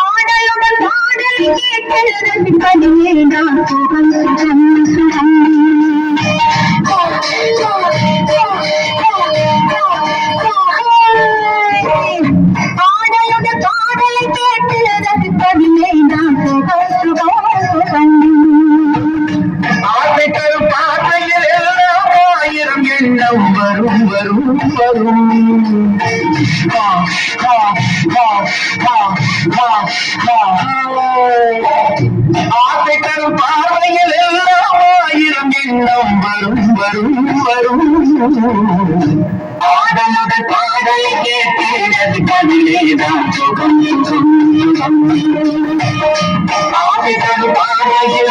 ആടലുടൻ പാടൽ കേട്ടരുത് പതിനേഴാം സുഖം സുഖം ஆசை தரும் பார்வையில் எல்லாம் ஆயிரம் எண்ணம் வரும் வரும் வரும் ஆடலுடன் பாடலை கேட்டது கதிலேதான் சுகம் என்றும் ஆசை தரும் பார்வையில்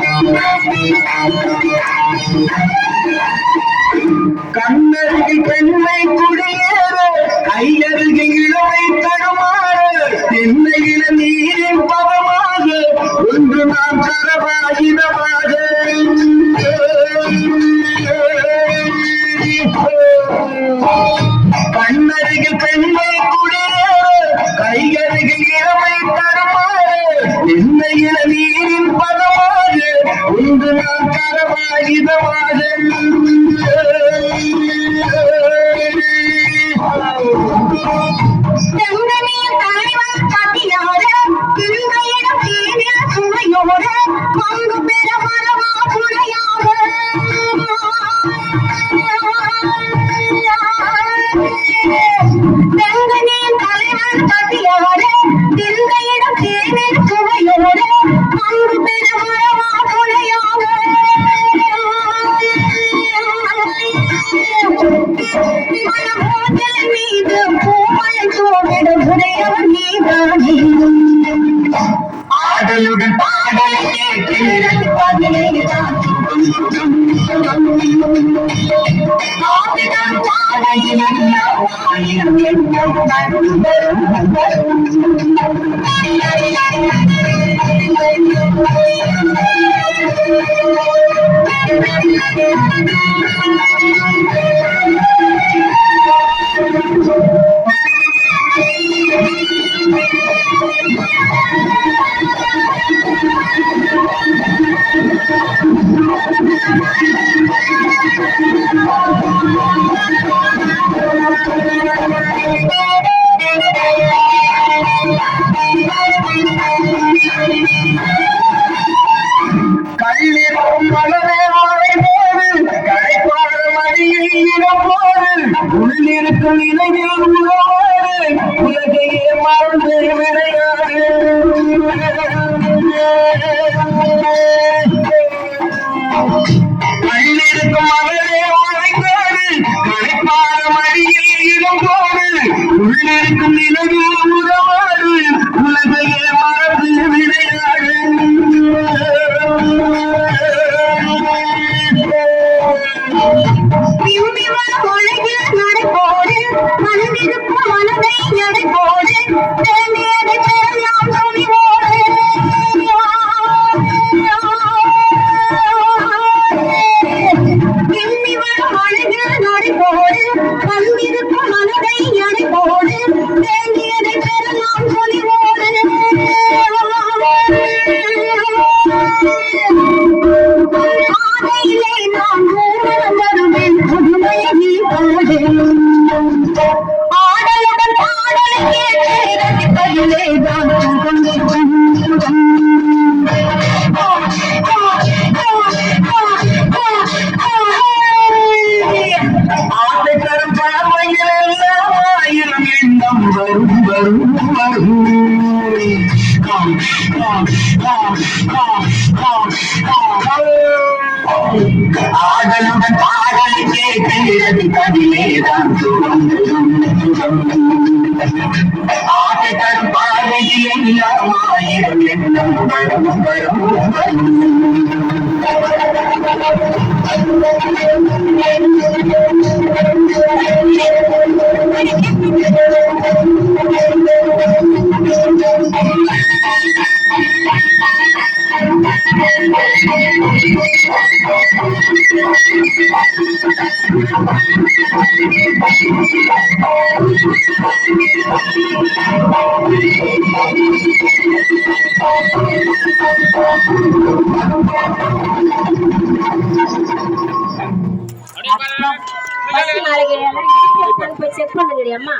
கண்ணருகில் பெண்ணை குடியேற கையருகில் இளமை தருமாற தென்னையில நீரின் பவமாக ஒன்று நாம் தரவாகினமாக Thank you. உள்ளிருக்கும் இளைஞர் உலகையே மறந்து விளையாடு உள்ளிருக்கும் அவரே உழைப்பாடு கடைப்பாடு மடியில் இடம் உள்ளிருக்கும் ஆதலுடன் பாடலை கேட்கிறது கவிலேதான் ஆகை தரும் பாதையில் எல்லாம் ஆயிரம் நாளைக்கு செக் பண்ணுங்க அம்மா